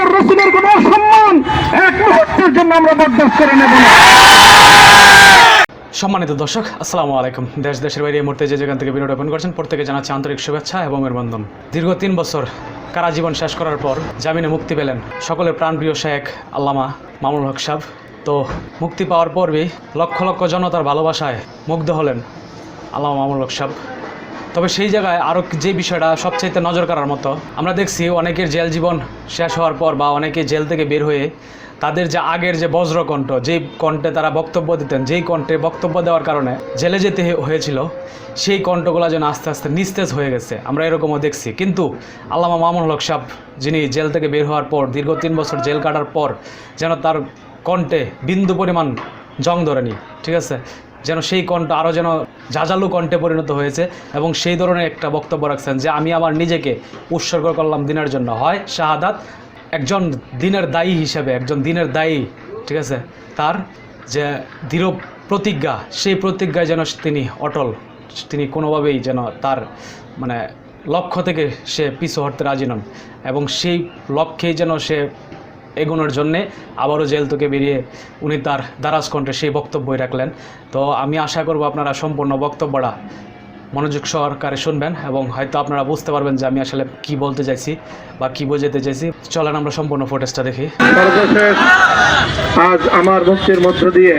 তার রসুলের কোন সম্মান এক মুহূর্তের জন্য আমরা বরদাস্ত করে নেব না। সম্মানিত দর্শক, আসসালামু আলাইকুম। দেশ, দেশের বাইরে এই যে যেখান থেকে ভিডিওটা ওপেন করছেন, প্রত্যেকে জানাচ্ছি আন্তরিক শুভেচ্ছা এবং বন্ধন দীর্ঘ তিন বছর কারা জীবন শেষ করার পর জামিনে মুক্তি পেলেন সকলের প্রাণপ্রিয় শেখ আল্লামা মামুল হক সাহ তো মুক্তি পাওয়ার পরই লক্ষ লক্ষ জনতার ভালোবাসায় মুগ্ধ হলেন আল্লামা মামুল হক সাহ তবে সেই জায়গায় আরও যে বিষয়টা সবচাইতে নজর করার মতো, আমরা দেখছি অনেকের জেল জীবন শেষ হওয়ার পর বা অনেকে জেল থেকে বের হয়ে তাদের যে আগের যে বজ্রকণ্ঠ যেই কণ্ঠে তারা বক্তব্য দিতেন, যেই কণ্ঠে বক্তব্য দেওয়ার কারণে জেলে যেতে হয়েছিল, সেই কণ্ঠগুলো যেন আস্তে আস্তে নিস্তেজ হয়ে গেছে। আমরা এরকমও দেখছি। কিন্তু আল্লামা মামুন হক সাহ যিনি জেল থেকে বের হওয়ার পর, দীর্ঘ তিন বছর জেল কাটার পর যেন তার কণ্ঠে বিন্দু পরিমাণ জং ধরেনি, ঠিক আছে? যেন সেই কণ্ঠ আরও যেন জাজালু কণ্ঠে পরিণত হয়েছে এবং সেই ধরনের একটা বক্তব্য রাখছেন যে আমি আমার নিজেকে উৎসর্গ করলাম দিনের জন্য। হয় শাহাদাত একজন দিনের দায়ী হিসেবে, একজন দিনের দায়ী, ঠিক আছে? তার যে দৃঢ় প্রতিজ্ঞা, সেই প্রতিজ্ঞায় যেন তিনি অটল, তিনি কোনোভাবেই যেন তার মানে লক্ষ্য থেকে সে পিছু হটতে রাজি নন এবং সেই লক্ষ্যেই যেন সে এগোনোর জন্যে আবারও জেল থেকে বেরিয়ে উনি তার দারাজ কণ্ঠে সেই বক্তব্যই রাখলেন। তো আমি আশা করব আপনারা সম্পূর্ণ বক্তব্যটা মনোযোগ সহকারে শুনবেন এবং হয়তো আপনারা বুঝতে পারবেন যে আমি আসলে কি বলতে চাইছি বা কি বোঝাতে চাইছি। চলেন আমরা সম্পূর্ণ ফুটেজটা দেখি। আজ আমার মুক্তির মধ্য দিয়ে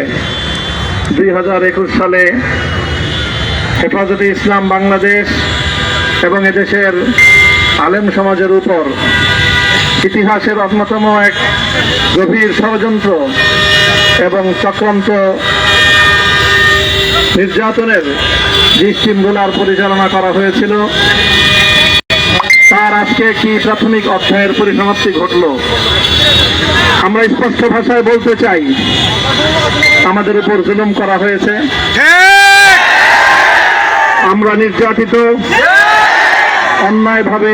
দুই হাজার একুশ সালে হেফাজতে ইসলাম বাংলাদেশ এবং এদেশের আলেম সমাজের উপর ইতিহাসের অন্যতম এক গভীর ষড়যন্ত্র এবং চক্রান্ত নির্যাতনের যে স্টিমগুলার পরিচালনা করা হয়েছিল। তার আজকে একটি প্রাথমিক অধ্যায়ের পরিসমাপ্তি ঘটল? আমরা স্পষ্ট ভাষায় বলতে চাই, আমাদের উপর জুলুম করা হয়েছে। আমরা নির্যাতিত। অন্যায়ভাবে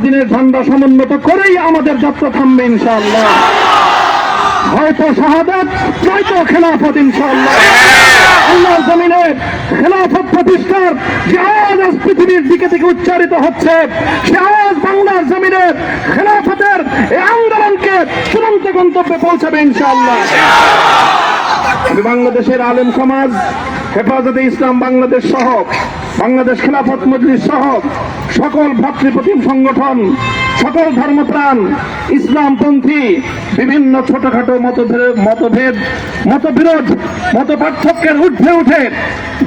দিনের ঝান্ডা সমুন্নত করেই আমাদের যাত্রা থামবে ইনশাআল্লাহ। হয়তো শাহাদাত নয়তো খেলাফত ইনশাআল্লাহ। আল্লাহর জমিনে খেলাফত প্রতিষ্ঠার যে আওয়াজ আজ পৃথিবীর দিকে থেকে উচ্চারিত হচ্ছে, সে আওয়াজ বাংলার জমিনে খেলাফতের এই আন্দোলনকে চূড়ান্ত গন্তব্যে পৌঁছাবে ইনশাআল্লাহ। বাংলাদেশের আলেম সমাজ, হেফাজতে ইসলাম বাংলাদেশ সহ, বাংলাদেশ খেলাফত মজলিস সহ সকল ভাতৃপ্রতিম সংগঠন, সকল ধর্মপ্রাণ, ইসলামপন্থী, বিভিন্ন ছোটখাটো মতভেদ মতভেদ, মতবিরোধ মত পার্থক্যের ঊর্ধ্বে উঠে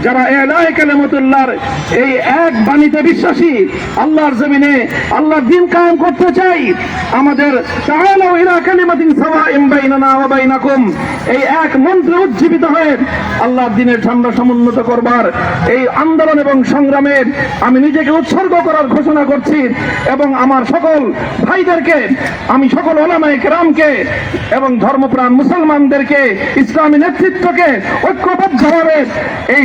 যারা এলায় কালেমতুল্লাহর এই এক বাণীতে বিশ্বাসী, আল্লাহর জমিনে আল্লাহর দিন কায়েম করতে চাই, আমাদের তাআলাউ ইলা কালিমাতিন সাওয়াইন বাইনানা ওয়া বাইনাকুম। এই এক মন্ত্রে উজ্জীবিত হয়ে আল্লাহর দিনের ঝান্ডা সমুন্নত করবার এই আন্দোলন এবং সংগ্রামে আমি নিজেকে উৎসর্গ করার ঘোষণা করছি এবং আমার সকল ভাইদেরকে, আমি সকল ওলামায়ে কেরামকে এবং ধর্মপ্রাণ মুসলমানদেরকে, ইসলামী নেতৃত্বকে ঐক্যবদ্ধভাবে এই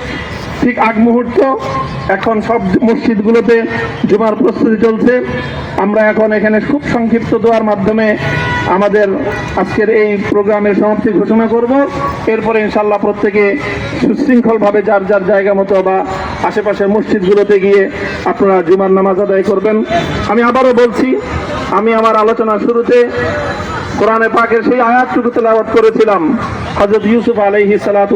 ঠিক আগ মুহূর্ত, এখন সব মসজিদগুলোতে জুমার প্রস্তুতি চলছে। আমরা এখন এখানে খুব সংক্ষিপ্ত দোয়ার মাধ্যমে আমাদের আজকের এই প্রোগ্রামের সমাপ্তি ঘোষণা করব। এরপরে ইনশাল্লাহ প্রত্যেকে সুশৃঙ্খলভাবে যার যার জায়গা মতো বা আশেপাশের মসজিদগুলোতে গিয়ে আপনারা জুমার নামাজ আদায় করবেন। আমি আবারও বলছি, আমি আমার আলোচনার শুরুতে কোরআনে পাকের সেই আয়াতটুকু তেলাওয়াত করেছিলাম, হযরত ইউসুফ আলাইহি সালাতু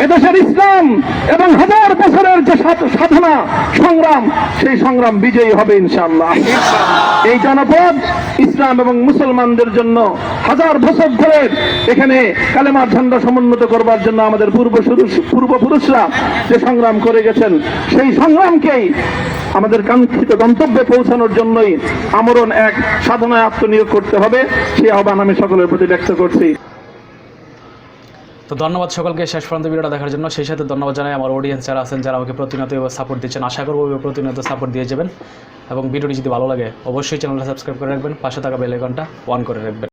এদেশের ইসলাম এবং হাজার বছরের যে সাধ- সাধনা, সংগ্রাম, সেই সংগ্রাম বিজয়ী হবে ইনশাআল্লাহ। এই জনপদ ইসলাম এবং মুসলমানদের জন্য হাজার বছর ধরে এখানে কালেমার ঝান্ডা সমুন্নত করবার জন্য আমাদের পূর্ব পূর্বপুরুষরা যে সংগ্রাম করে গেছেন, সেই সংগ্রামকেই আমাদের কাঙ্ক্ষিত গন্তব্যে পৌঁছানোর জন্যই আমরণ এক সাধনায় আত্মনিয়োগ করতে হবে। সেই আহ্বান আমি সকলের প্রতি ব্যক্ত করছি। তো ধন্যবাদ সকলকে শেষ পর্যন্ত ভিডিওটা দেখার জন্য। সেই সাথে ধন্যবাদ জানাই আমার অডিয়েন্স যারা আছেন, যারা আমাকে প্রতিনিয়ত সাপোর্ট দিচ্ছেন। আশা করব প্রতিনিয়ত সাপোর্ট দিয়ে যাবেন। এবং ভিডিওটি যদি ভালো লাগে, অবশ্যই চ্যানেলটা সাবস্ক্রাইব করে রাখবেন। পাশে থাকা বেলাইকনটা অন করে রাখবেন।